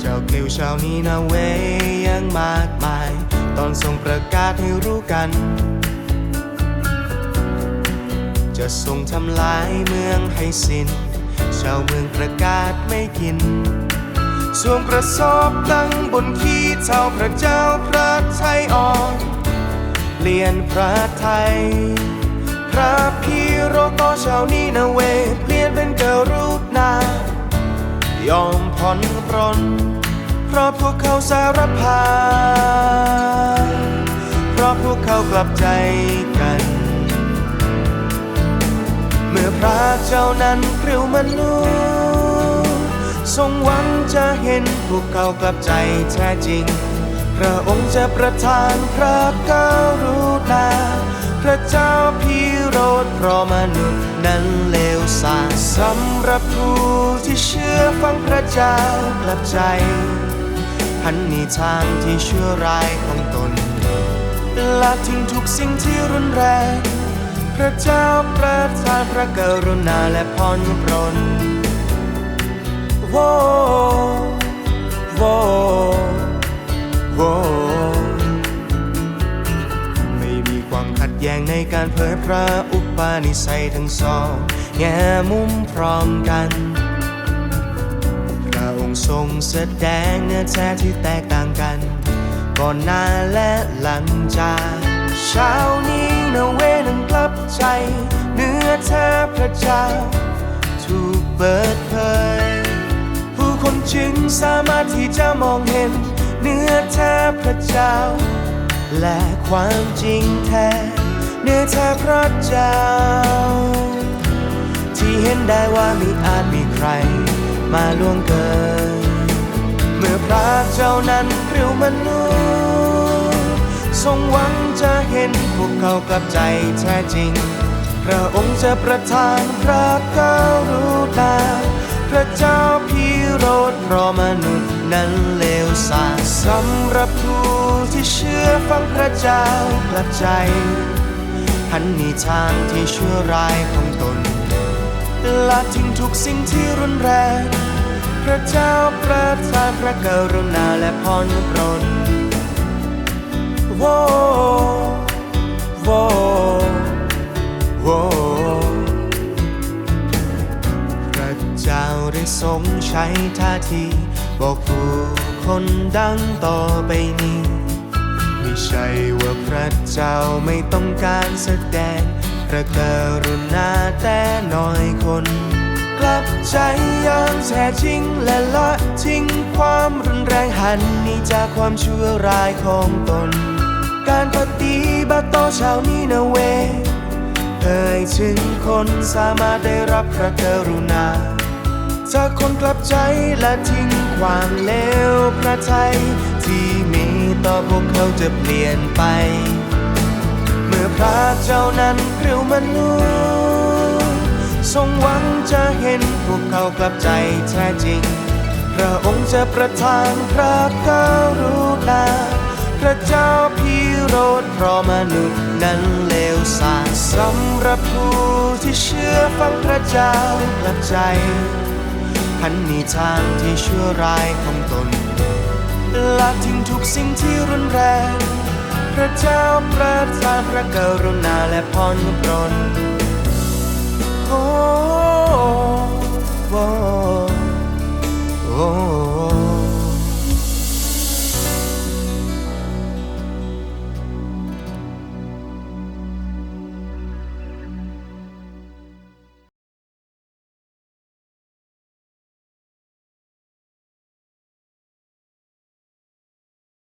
เจ้าเกลียวชาวนี้นาเวยังมากมาย ตอนทรงประกาศให้รู้กัน จะทรงทำลายเมืองให้สิ้น ชาวเมืองประกาศไม่กินสวมกระสอบตั้งบนขี้เท่าพระเจ้าพระไทยอ่อนเปลี่ยนพระไทย พระพีโรต่อชาวนี้นาเว อนรน เพราะพวกเขาสารพานเพราะพวกเขากลับใจกัน เมื่อพระเจ้านั้นเปริวมนุษย์ทรงหวังจะเห็นพวกเขากลับใจแท้จริง พระองค์จะประทานพระกรุณาพระเจ้า พิโรธเพราะมนุษย์นั้นเลวทรามสำหรับผู้ที่เชื่อฟังพระเจ้ากลับใจหันหนีทางที่ชั่วร้ายของตนละทิ้งทุกสิ่งที่รุนแรงพระเจ้าประทานพระกรุณาและพรปรนโวโวโว ในการเผยพระอุปาณิสัยทั้งสองแง่มุมพร้อมกันพระองค์ทรงแสดงเนื้อแท้ที่แตกต่างกัน ก่อนหน้าและหลังจากเช้านี้นาเวนั้นกลับใจ เนื้อแท้พระเจ้า ถูกเปิดเผยผู้คนจึงสามารถที่จะมองเห็น เนื้อแท้พระเจ้า และความจริงแท้เนื้อแท้ พระเจ้า ที่เห็นได้ว่ามิอาจมีใครมาล่วงเกิน เมื่อพระเจ้านั้นเปริวมนุษย์ทรงหวังจะเห็นพวกเขากลับใจแท้จริง พระองค์จะประทานพระกรุณาพระเจ้าพิโรธเพราะมนุษย์นั้นเลวทรามสำหรับผู้ที่เชื่อฟังพระเจ้ากลับใจ หันหนีทางที่ชั่วร้ายของตนละทิ้งทุกสิ่งที่รุนแรง พระเจ้าประทานพระกรุณาและพรปรนโวโวโวพระเจ้าได้ทรงใช้ท่าที บอกผู้คนดังต่อไปนี้ ไม่ใช่ว่าพระเจ้าไม่ต้องการแสดง พระกรุณาแต่น้อยคน กลับใจอย่างแท้จริงและละทิ้งความรุนแรงหันหนีจากความชั่วร้ายของตน การปฏิบัติต่อชาวนีนาเวเอ่ยถึงคนสามารถได้รับพระกรุณาจากคนกลับใจและทิ้งความเลวพระทัยที่มี ต่อพวกเขาจะเปลี่ยนไป เมื่อพระเจ้านั้นเปริวมนุษย์ทรงหวังจะเห็นพวกเขากลับใจแท้จริง พระองค์จะประทานพระกรุณาพระเจ้าพิโรธเพราะมนุษย์นั้นเลวทรามสำหรับผู้ที่เชื่อฟังพระเจ้ากลับใจหันนีทางที่ชั่วร้ายของตน ละทิ้งทุกสิ่งที่รุนแรง พระเจ้าประทานพระกรุณาและพรปรนโอ้